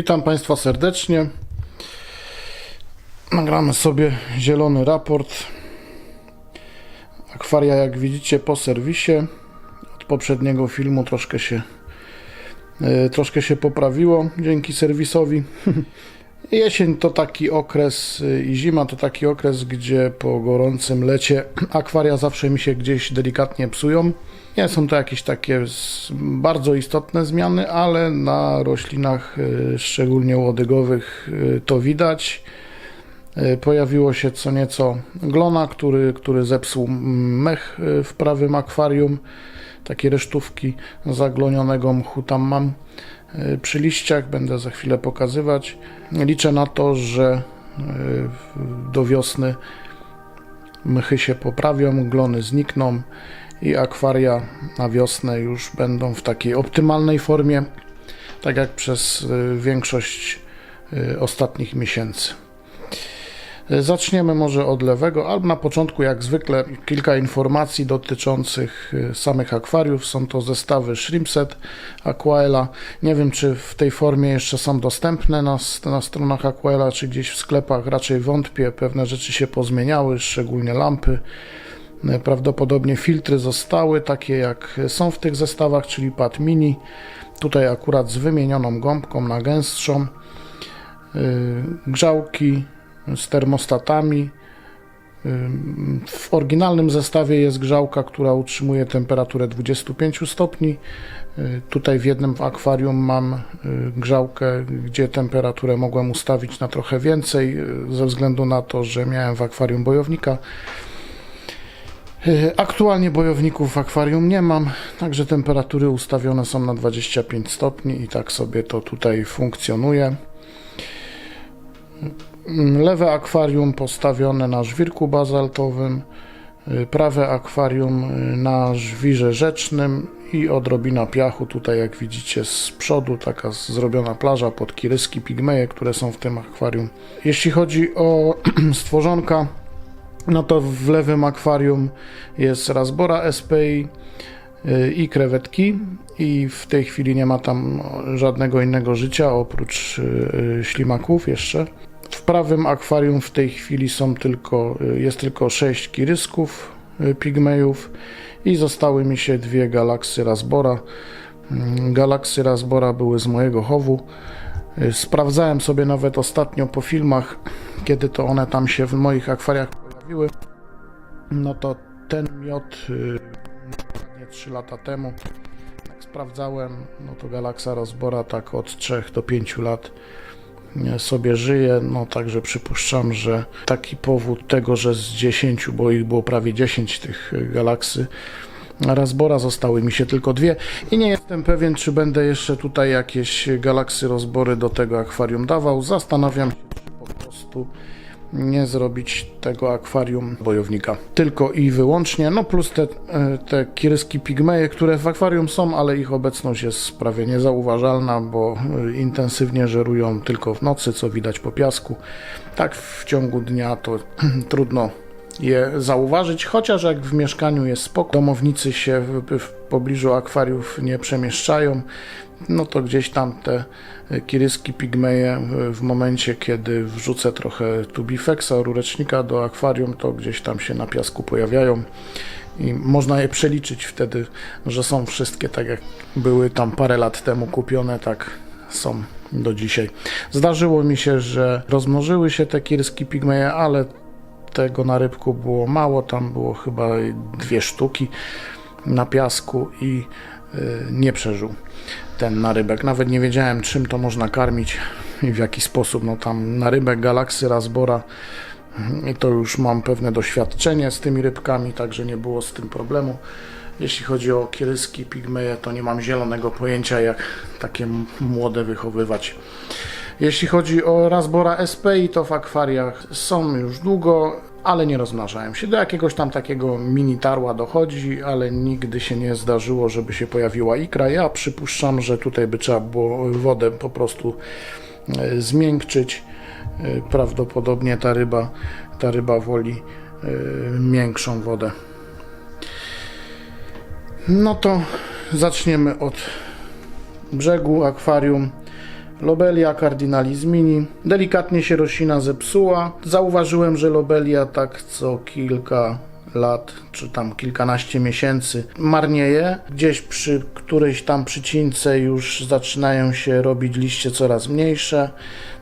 Witam Państwa serdecznie. Nagramy sobie zielony raport. Akwaria, jak widzicie, po serwisie. Od poprzedniego filmu troszkę się, e, troszkę się poprawiło dzięki serwisowi. Jesień to taki okres y, i zima to taki okres, gdzie po gorącym lecie akwaria zawsze mi się gdzieś delikatnie psują. Nie są to jakieś takie bardzo istotne zmiany, ale na roślinach, y, szczególnie łodygowych, y, to widać. Pojawiło się co nieco glona, który, który zepsuł mech w prawym akwarium. Takie resztówki zaglonionego mchu tam mam przy liściach, będę za chwilę pokazywać. Liczę na to, że w- do wiosny mchy się poprawią, glony znikną i akwaria na wiosnę już będą w takiej optymalnej formie, tak jak przez y, większość ostatnich miesięcy. Zaczniemy może od lewego, albo na początku, jak zwykle, kilka informacji dotyczących y, samych akwariów. Są to zestawy Shrimpset, Aquaela. Nie wiem, czy w tej formie jeszcze są dostępne na, na stronach Aquaela, czy gdzieś w sklepach. Raczej wątpię. Pewne rzeczy się pozmieniały, szczególnie lampy. Y, Prawdopodobnie filtry zostały takie, jak są w tych zestawach, czyli pad mini. Tutaj akurat z wymienioną gąbką na gęstszą. Y, Grzałki z termostatami. W oryginalnym zestawie jest grzałka, która utrzymuje temperaturę 25 stopni. Tutaj w jednym akwarium mam y, grzałkę, gdzie temperaturę mogłem ustawić na trochę więcej, y, ze względu na to, że miałem w akwarium bojownika. Y, Aktualnie bojowników w akwarium nie mam, także temperatury ustawione są na 25 stopni i tak sobie to tutaj funkcjonuje. Lewe akwarium postawione na żwirku bazaltowym, y, prawe akwarium y, na żwirze rzecznym i odrobina piachu. Tutaj, jak widzicie, z przodu taka zrobiona plaża pod kiryski pigmeje, które są w tym akwarium. Jeśli chodzi o stworzonka, no to w lewym akwarium jest Rasbora SPI y, i krewetki i w tej chwili nie ma tam żadnego innego życia oprócz ślimaków jeszcze. W prawym akwarium w tej chwili są tylko, y, jest tylko 6 kirysków y, pigmejów i zostały mi się dwie galaksy Rasbora. Mm, Galaksy Rasbora były z mojego chowu. Y, Sprawdzałem sobie nawet ostatnio po filmach, kiedy to one tam się w moich akwariach pojawiły. No to ten miod dokładnie 3 lata temu, jak sprawdzałem, no to galaksa Rasbora tak od 3 do 5 lat nie, sobie żyje, no także przypuszczam, że taki powód tego, że z 10, bo ich było prawie 10 tych y, galaksy, Razbora zostały mi się tylko dwie i nie jestem pewien, czy będę jeszcze tutaj jakieś galaksy rozbory do tego akwarium dawał. Zastanawiam się, po prostu nie zrobić tego akwarium bojownika. Tylko i wyłącznie, no plus te, e, te kiryski pigmeje, które w akwarium są, ale ich obecność jest prawie niezauważalna, bo e, intensywnie żerują tylko w nocy, co widać po piasku. Tak w ciągu dnia to trudno je zauważyć, chociaż jak w mieszkaniu jest spokój, domownicy się w, w pobliżu akwariów nie przemieszczają, no to gdzieś tam te kiryski pigmeje w- momencie, kiedy wrzucę trochę tubifexa, rurecznika do akwarium, to gdzieś tam się na piasku pojawiają i można je przeliczyć wtedy, że są wszystkie tak jak były tam parę lat temu kupione, tak są do dzisiaj. Zdarzyło mi się, że rozmnożyły się te kiryski pigmeje, ale tego na rybku było mało, tam było chyba dwie sztuki na piasku i y, nie przeżył ten narybek. Nawet nie wiedziałem, czym to można karmić i w jaki sposób. No tam narybek galaksy Rasbora i to już mam pewne doświadczenie z tymi rybkami, także nie było z tym problemu. Jeśli chodzi o kieryski, pigmeje, to nie mam zielonego pojęcia, jak takie młode wychowywać. Jeśli chodzi o Rasbora SPI, to w akwariach są już długo, ale nie rozmnażają się. Do jakiegoś tam takiego mini tarła dochodzi, ale nigdy się nie zdarzyło, żeby się pojawiła ikra. Ja przypuszczam, że tutaj by trzeba było wodę po prostu e, zmiękczyć. E, Prawdopodobnie ta ryba, ta ryba woli e, miększą wodę. No to zaczniemy od brzegu akwarium. Lobelia cardinalis mini. Delikatnie się roślina zepsuła. Zauważyłem, że lobelia tak co kilka lat, czy tam kilkanaście miesięcy marnieje. Gdzieś przy którejś tam przycince już zaczynają się robić liście coraz mniejsze.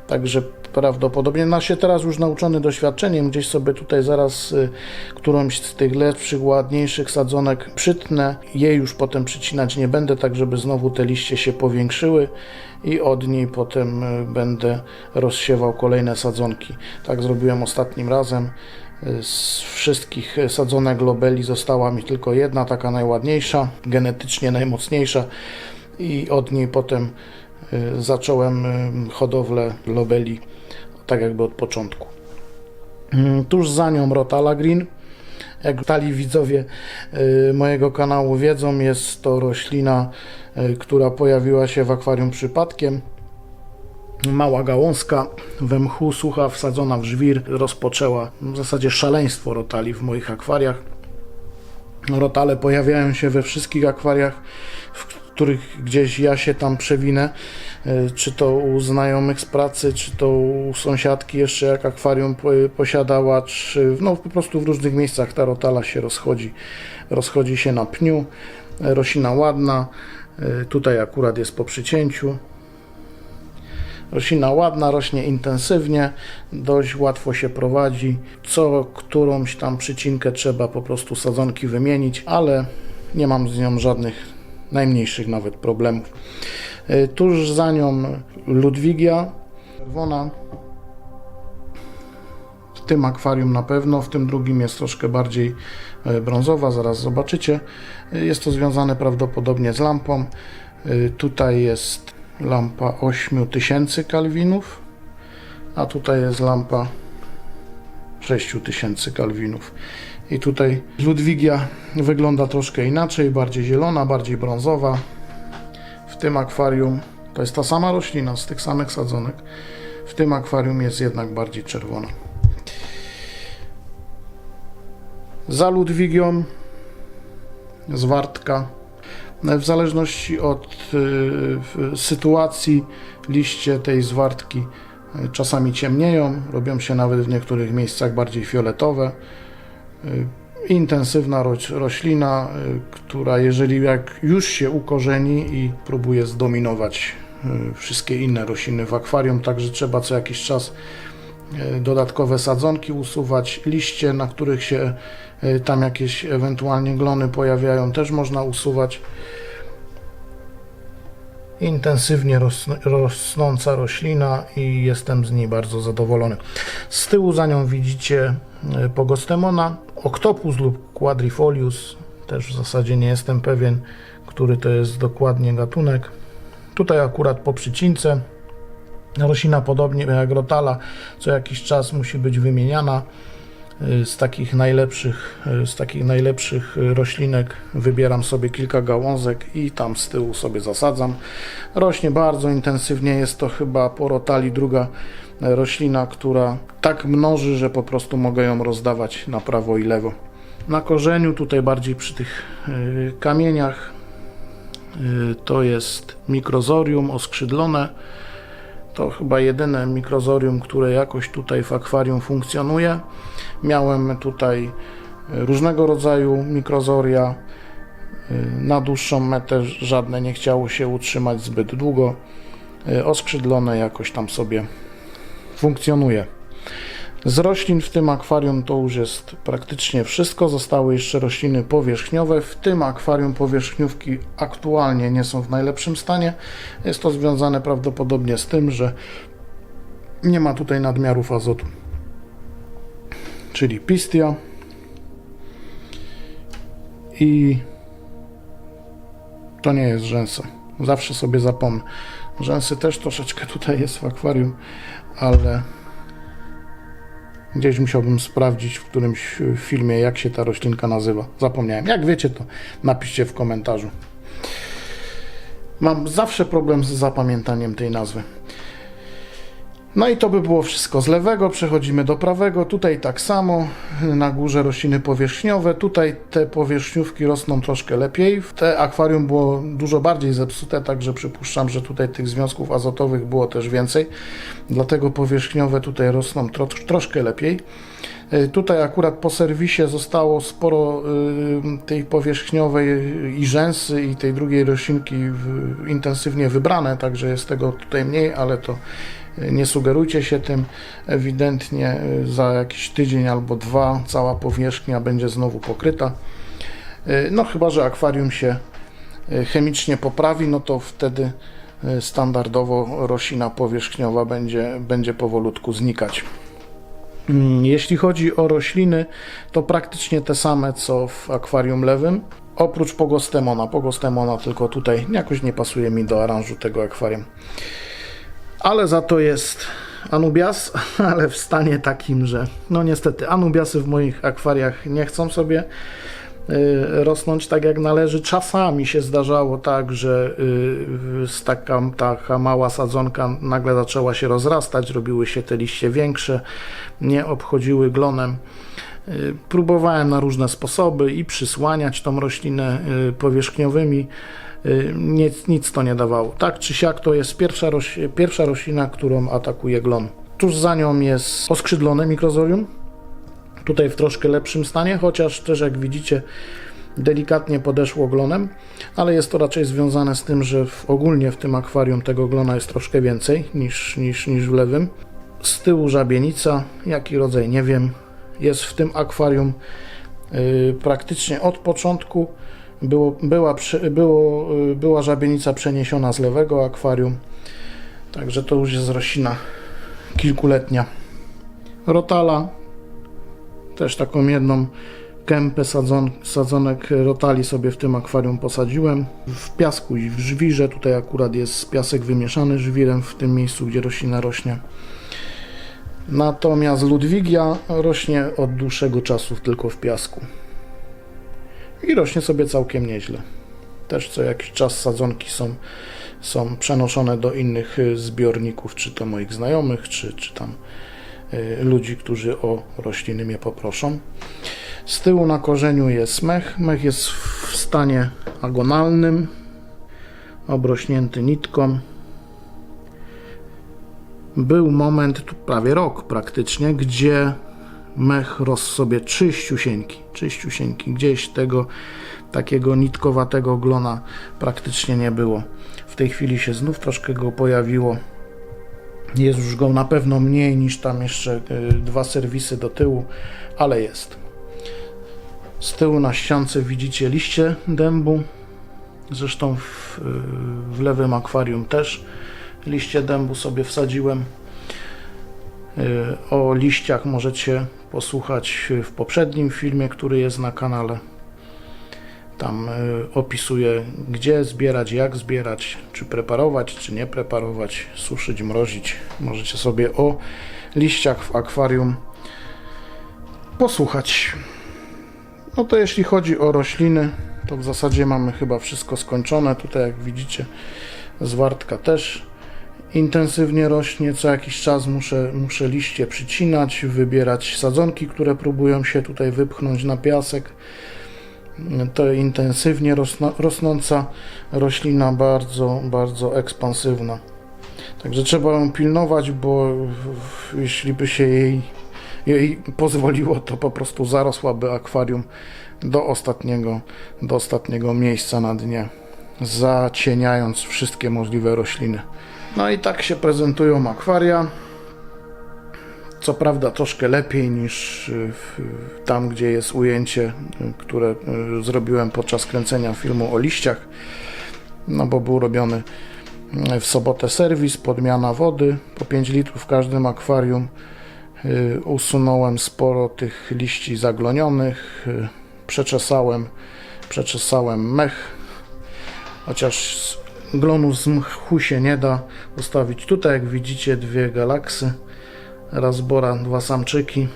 Także prawdopodobnie na się teraz już nauczony doświadczeniem, gdzieś sobie tutaj zaraz y, którąś z tych lepszych, ładniejszych sadzonek przytnę. Jej już potem przycinać nie będę, tak żeby znowu te liście się powiększyły i od niej potem y, będę rozsiewał kolejne sadzonki. Tak zrobiłem ostatnim razem. Y, Z wszystkich sadzonek lobeli została mi tylko jedna, taka najładniejsza, genetycznie najmocniejsza i od niej potem y, zacząłem hodowlę lobeli tak jakby od początku. Mm, Tuż za nią Rotala Green. Jak tali widzowie y, mojego kanału wiedzą, jest to roślina, y, która pojawiła się w akwarium przypadkiem. Mała gałązka we mchu, sucha, wsadzona w żwir, rozpoczęła w zasadzie szaleństwo rotali w moich akwariach. Rotale pojawiają się we wszystkich akwariach, w których gdzieś ja się tam przewinę, y, czy to u znajomych z pracy, czy to u sąsiadki jeszcze jak akwarium po- posiadała, czy no po prostu w różnych miejscach ta rotala się rozchodzi, rozchodzi się na pniu, Y, roślina ładna, y, tutaj akurat jest po przycięciu, Roślina ładna, rośnie intensywnie, dość łatwo się prowadzi. Co którąś tam przycinkę trzeba po prostu sadzonki wymienić, ale nie mam z nią żadnych najmniejszych nawet problemów. Y, Tuż za nią Ludwigia, czerwona. W tym akwarium na pewno, w tym drugim jest troszkę bardziej y, brązowa, zaraz zobaczycie. Y, Jest to związane prawdopodobnie z lampą. Tutaj jest lampa 8000 kalwinów, a tutaj jest lampa 6000 kalwinów. I tutaj Ludwigia wygląda troszkę inaczej, bardziej zielona, bardziej brązowa. W tym akwarium to jest ta sama roślina z tych samych sadzonek. W tym akwarium jest jednak bardziej czerwona. Za Ludwigią zwartka w zależności od y, sytuacji liście tej zwartki y, czasami ciemnieją, robią się nawet w niektórych miejscach bardziej fioletowe. Y, Intensywna roś- roślina, y, która jeżeli jak już się ukorzeni i próbuje zdominować y, wszystkie inne rośliny w akwarium, także trzeba co jakiś czas dodatkowe sadzonki usuwać, liście, na których się tam jakieś ewentualnie glony pojawiają, też można usuwać intensywnie rosn- rosnąca roślina i jestem z niej bardzo zadowolony. Z tyłu za nią widzicie e, Pogostemona, Octopus lub Quadrifolius, też w zasadzie nie jestem pewien, który to jest dokładnie gatunek. Tutaj akurat po przycince roślina podobnie jak rotala co jakiś czas musi być wymieniana. Y, Z takich najlepszych, y, z takich najlepszych y, roślinek wybieram sobie kilka gałązek i tam z tyłu sobie zasadzam. Rośnie bardzo intensywnie, jest to chyba po rotali druga roślina, która tak mnoży, że po prostu mogę ją rozdawać na prawo i lewo. Na korzeniu, tutaj bardziej przy tych kamieniach, to jest mikrozorium oskrzydlone. To chyba jedyne mikrozorium, które jakoś tutaj w akwarium funkcjonuje. Miałem tutaj y, różnego rodzaju mikrozoria. Y, Na dłuższą metę żadne nie chciało się utrzymać zbyt długo. Y, Oskrzydlone jakoś tam sobie funkcjonuje. Z roślin w tym akwarium to już jest praktycznie wszystko. Zostały jeszcze rośliny powierzchniowe. W tym akwarium powierzchniówki aktualnie nie są w najlepszym stanie. Jest to związane prawdopodobnie z tym, że nie ma tutaj nadmiarów azotu. Czyli pistia i to nie jest rzęsa. Zawsze sobie zapomnę. Rzęsy też troszeczkę tutaj jest w akwarium, ale Gdzieś musiałbym sprawdzić w którymś e, filmie, jak się ta roślinka nazywa. Zapomniałem. Jak wiecie, to napiszcie w komentarzu. Mam zawsze problem z zapamiętaniem tej nazwy. No i to by było wszystko z lewego. Przechodzimy do prawego. Tutaj tak samo. Na górze rośliny powierzchniowe. Tutaj te powierzchniówki rosną troszkę lepiej. Te akwarium było dużo bardziej zepsute, także przypuszczam, że tutaj tych związków azotowych było też więcej. Dlatego powierzchniowe tutaj rosną tro troszkę lepiej. Y, Tutaj akurat po serwisie zostało sporo y, tej powierzchniowej i rzęsy i tej drugiej roślinki intensywnie wybrane, także jest tego tutaj mniej, ale to nie sugerujcie się tym. Ewidentnie y, za jakiś tydzień albo dwa cała powierzchnia będzie znowu pokryta. Y, No chyba, że akwarium się y, chemicznie poprawi, no to wtedy standardowo roślina powierzchniowa będzie, będzie powolutku znikać. Mm, Jeśli chodzi o rośliny, to praktycznie te same co w akwarium lewym, oprócz pogostemona. Pogostemona tylko tutaj jakoś nie pasuje mi do aranżu tego akwarium. Ale za to jest Anubias, ale w stanie takim, że no niestety Anubiasy w moich akwariach nie chcą sobie y, rosnąć tak jak należy. Czasami się zdarzało tak, że y, taka, taka mała sadzonka nagle zaczęła się rozrastać, robiły się te liście większe, nie obchodziły glonem. Y, Próbowałem na różne sposoby i przysłaniać tą roślinę y, powierzchniowymi. Y, Nic, nic to nie dawało. Tak czy siak to jest pierwsza, roś, pierwsza roślina, którą atakuje glon. Tuż za nią jest oskrzydlone mikrozorium. Tutaj w troszkę lepszym stanie, chociaż też jak widzicie delikatnie podeszło glonem, ale jest to raczej związane z tym, że w, ogólnie w tym akwarium tego glona jest troszkę więcej niż, niż, niż w lewym. Z tyłu żabienica, jaki rodzaj nie wiem, jest w tym akwarium y, praktycznie od początku. Było, była, było, y, była żabienica przeniesiona z lewego akwarium, także to już jest roślina kilkuletnia. Rotala, też taką jedną kępę sadzon, sadzonek rotali sobie w tym akwarium posadziłem. W piasku i w żwirze, tutaj akurat jest piasek wymieszany żwirem w tym miejscu, gdzie roślina rośnie. Natomiast Ludwigia rośnie od dłuższego czasu tylko w piasku. I rośnie sobie całkiem nieźle. Też co jakiś czas sadzonki są, są przenoszone do innych y, zbiorników, czy to moich znajomych, czy, czy tam y, ludzi, którzy o rośliny mnie poproszą. Z tyłu na korzeniu jest mech. Mech jest w stanie agonalnym, obrośnięty nitką. Był moment, tu prawie rok praktycznie, gdzie mech rosł sobie czyściusieńki, czyściusieńki. Gdzieś tego takiego nitkowatego glona praktycznie nie było. W tej chwili się znów troszkę go pojawiło. Jest już go na pewno mniej niż tam jeszcze y, dwa serwisy do tyłu, ale jest. Z tyłu na ściance widzicie liście dębu. Zresztą w, y, w lewym akwarium też liście dębu sobie wsadziłem. Y, O liściach możecie posłuchać w poprzednim filmie, który jest na kanale. Tam y, opisuję, gdzie zbierać, jak zbierać, czy preparować, czy nie preparować, suszyć, mrozić. Możecie sobie o liściach w akwarium posłuchać. No to jeśli chodzi o rośliny, to w zasadzie mamy chyba wszystko skończone. Tutaj jak widzicie zwartka też intensywnie rośnie. Co jakiś czas muszę, muszę liście przycinać, wybierać sadzonki, które próbują się tutaj wypchnąć na piasek. To intensywnie rosnąca roślina, bardzo, bardzo ekspansywna. Także trzeba ją pilnować, bo jeśli by się jej, jej pozwoliło, to po prostu zarosłaby akwarium do ostatniego, do ostatniego miejsca na dnie, zacieniając wszystkie możliwe rośliny. No i tak się prezentują akwaria. Co prawda troszkę lepiej niż y, tam, gdzie jest ujęcie, y, które y, zrobiłem podczas kręcenia filmu o liściach. No bo był robiony w sobotę serwis, podmiana wody po 5 litrów w każdym akwarium. Usunąłem sporo tych liści zaglonionych, przeczesałem, przeczesałem mech, chociaż glonu z mchu się nie da ustawić. Tutaj jak widzicie dwie galaksy, raz bora, dwa samczyki.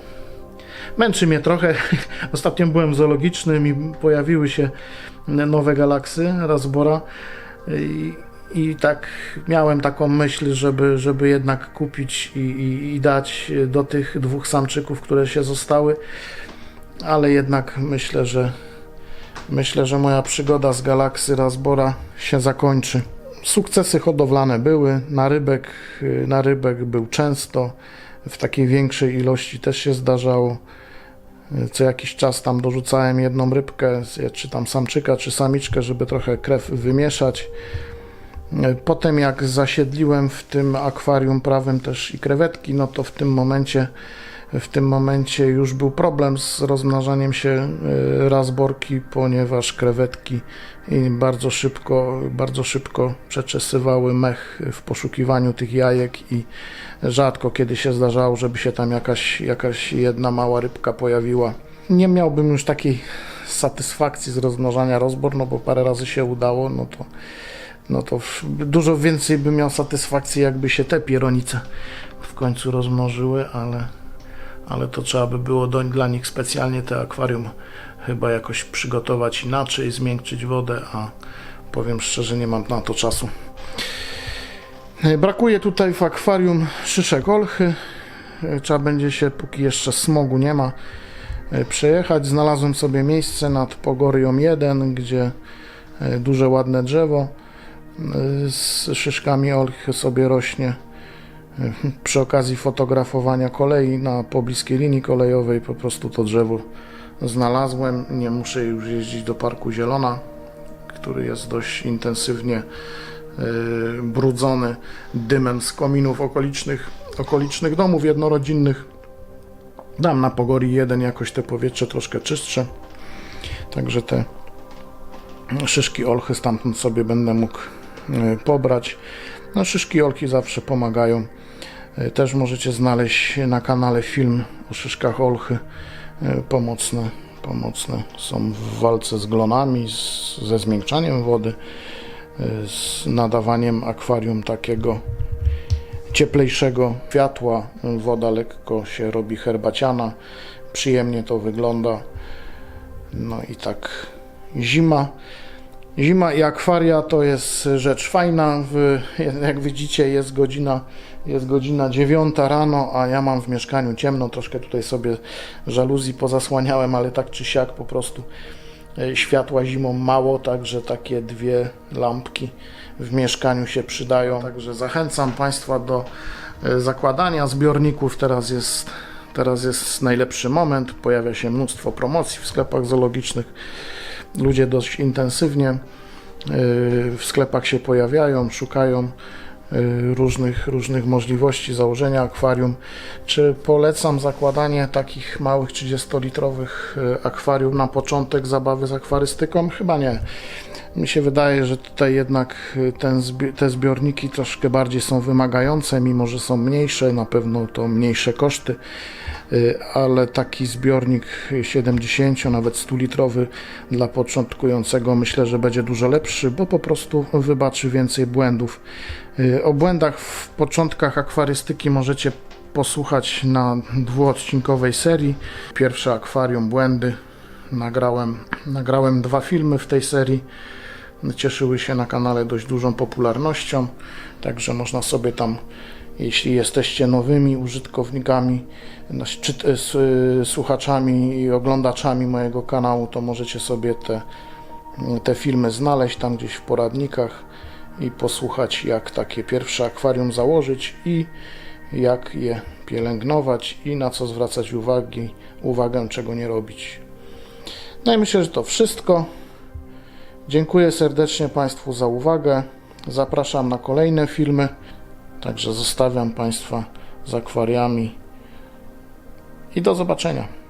Męczy mnie trochę. Ostatnio byłem zoologicznym i pojawiły się nowe galaksy, raz bora. I, I tak miałem taką myśl, żeby, żeby jednak kupić i, i, i dać do tych dwóch samczyków, które się zostały, ale jednak myślę, że myślę, że moja przygoda z Galaksy Razbora się zakończy. Sukcesy hodowlane były, narybek, y, narybek był często, w takiej większej ilości też się zdarzało. Y, Co jakiś czas tam dorzucałem jedną rybkę, czy tam samczyka, czy samiczkę, żeby trochę krew wymieszać. Y, Potem jak zasiedliłem w tym akwarium prawym też i krewetki, no to w tym momencie w tym momencie już był problem z rozmnażaniem się y, razborki, ponieważ krewetki bardzo szybko, bardzo szybko przeczesywały mech w poszukiwaniu tych jajek i rzadko kiedy się zdarzało, żeby się tam jakaś, jakaś jedna mała rybka pojawiła. Nie miałbym już takiej satysfakcji z rozmnażania rozbor, no bo parę razy się udało, no to no to dużo więcej bym miał satysfakcji, jakby się te pieronice w końcu rozmnożyły, ale, ale to trzeba by było do, dla nich specjalnie te akwarium chyba jakoś przygotować inaczej, zmiękczyć wodę, a powiem szczerze, nie mam na to czasu. E, Brakuje tutaj w akwarium szyszek olchy. E, Trzeba będzie się, póki jeszcze smogu nie ma, e, przejechać. Znalazłem sobie miejsce nad Pogorią 1, gdzie duże, ładne drzewo z szyszkami olchy sobie rośnie. Przy okazji fotografowania kolei na pobliskiej linii kolejowej po prostu to drzewo znalazłem. Nie muszę już jeździć do Parku Zielona, który jest dość intensywnie e, brudzony dymem z kominów okolicznych, okolicznych domów jednorodzinnych. Dam na Pogori 1 jakoś te powietrze troszkę czystsze, także te szyszki olchy stamtąd sobie będę mógł e, pobrać. No, szyszki olki zawsze pomagają. E, Też możecie znaleźć na kanale film o szyszkach olchy. E, Pomocne, pomocne są w walce z glonami, z, ze zmiękczaniem wody, e, z nadawaniem akwarium takiego cieplejszego światła. Woda lekko się robi herbaciana. Przyjemnie to wygląda. No i tak zima. Zima i akwaria to jest rzecz fajna. Jak widzicie jest godzina, jest godzina 9 rano, a ja mam w mieszkaniu ciemno. Troszkę tutaj sobie żaluzji pozasłaniałem, ale tak czy siak po prostu e, światła zimą mało, także takie dwie lampki w mieszkaniu się przydają. Także zachęcam Państwa do e, zakładania zbiorników. Teraz jest, teraz jest najlepszy moment. Pojawia się mnóstwo promocji w sklepach zoologicznych. Ludzie dość intensywnie y, w sklepach się pojawiają, szukają y, różnych, różnych możliwości założenia akwarium. Czy polecam zakładanie takich małych 30-litrowych y, akwarium na początek zabawy z akwarystyką? Chyba nie. Mi się wydaje, że tutaj jednak y, zbi- te zbiorniki troszkę bardziej są wymagające, mimo że są mniejsze, na pewno to mniejsze koszty, y, ale taki zbiornik 70, nawet 100 litrowy dla początkującego myślę, że będzie dużo lepszy, bo po prostu wybaczy więcej błędów. Y, O błędach w początkach akwarystyki możecie posłuchać na dwuodcinkowej serii. Pierwsze akwarium błędy. Nagrałem, nagrałem dwa filmy w tej serii cieszyły się na kanale dość dużą popularnością, także można sobie tam, jeśli jesteście nowymi użytkownikami, znaczy, czy, e, słuchaczami i oglądaczami mojego kanału, to możecie sobie te, te filmy znaleźć tam gdzieś w poradnikach i posłuchać, jak takie pierwsze akwarium założyć i jak je pielęgnować i na co zwracać uwagi, uwagę, czego nie robić. No i myślę, że to wszystko. Dziękuję serdecznie Państwu za uwagę. Zapraszam na kolejne filmy. Także zostawiam Państwa z akwariami i do zobaczenia.